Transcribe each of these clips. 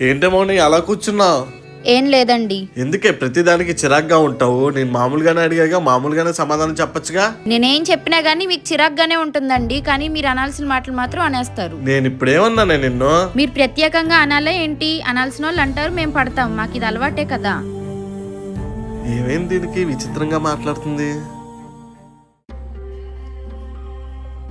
ఏంటే మౌని అలా కూర్చున్నావు? ఏం లేదండి. ఎందుకే ప్రతిదానికి చిరాగ్గా ఉంటావు? నేను మామూలుగానే అడిగాగా మామూలుగానే సమాధానం చెప్పొచ్చుగా? నేనేం చెప్పినా గానీ మీకు చిరాగ్గానే ఉంటుందండి కానీ మీరు అనాల్సిన మాటలు మాత్రం అనేస్తారు. నేను ఇప్పుడేమన్నానే నిన్ను? మీరు ప్రత్యేకంగా అనాలే ఏంటి? అనాల్సిన వాళ్ళు అంటారు మేము పడతాం మాకు ఇది అలవాటే కదా. ఏమేం దీనికి విచిత్రంగా మాట్లాడుతుంది?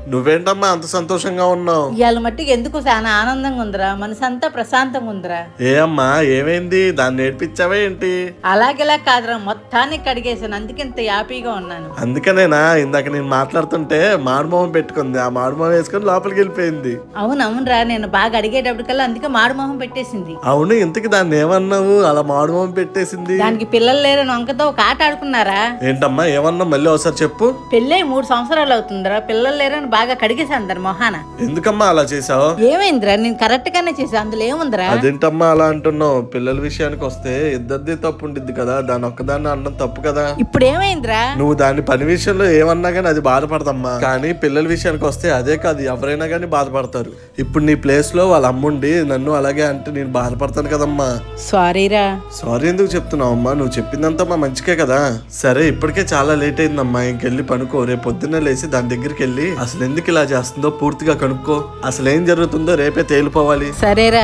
నువ్వేంటమ్మా అంత సంతోషంగా ఉన్నావు? ఇవాళ మట్టికి ఎందుకు చాలా ఆనందంగా ఉందిరా? మనసంతా ప్రశాంతంగా ఉందిరా. ఏ అమ్మా ఏమైంది? దాన్ని నేర్పించావా ఏంటి? అలాగేలా కాదురా మొత్తాన్ని కడిగేసాను అందుకే ఇంత హ్యాపీగా ఉన్నాను. అందుకనేనా? ఇందాక నేను మాట్లాడుతుంటే మాడుమోహం పెట్టుకుంది. ఆ మాడుమోహం వేసుకొని లోపలికి వెళ్ళిపోయింది. అవును అవునురా. నేను బాగా అడిగేటప్పటికల్లా అందుకే మాడుమోహం పెట్టేసింది. అవును ఇంతకి దాన్ని ఏమన్నావు? అలా మాడుమోహం పెట్టేసింది. దానికి పిల్లలు లేరని వంకతో ఒక ఆట ఆడుకున్నారా? ఏంటమ్మా ఏమన్నా మళ్ళీ ఒకసారి చెప్పు. పెళ్ళై మూడు సంవత్సరాలు అవుతుందిరా. పిల్లలు లేరని బాగా కడిగేసాను దాని మొహాన. ఎందుకమ్మా అలా చేసావు ఏమైందిరా? నేను కరెక్ట్ గానే చేసా అందులో ఏముందిరా? అదేంటమ్మా అలా అంటున్నావు? పిల్లల విషయానికి వస్తే ఇద్దరిది తప్పు ఉండిద్ది కదా దాని ఒక్కదాన్ని అనడం తప్పు కదా? ఇప్పుడు ఏమైందిరా? నువ్వు దాని పని విషయంలో ఏమన్నా కానీ అది బాధపడదమ్మా. కానీ పిల్లల విషయానికి వస్తే అదే కాదు ఎవరైనా కానీ బాధపడతారు. ఇప్పుడు నీ ప్లేస్లో వాళ్ళ అమ్ముండి నన్ను అలాగే అంటే నేను బాధపడతాను కదమ్మా. సారీరా. సారీ ఎందుకు చెప్తున్నావు అమ్మా? నువ్వు చెప్పిందంతా మా మంచికే కదా. సరే ఇప్పటికే చాలా లేట్ అయిందమ్మా. ఇంకెళ్ళి పనుకో రేపు పొద్దున్నే లేచి దాని దగ్గరికి వెళ్ళి అసలు ఎందుకు ఇలా చేస్తుందో పూర్తిగా కనుక్కో. అసలు ఏం జరుగుతుందో రేపే తేలిపోవాలి. సరేరా.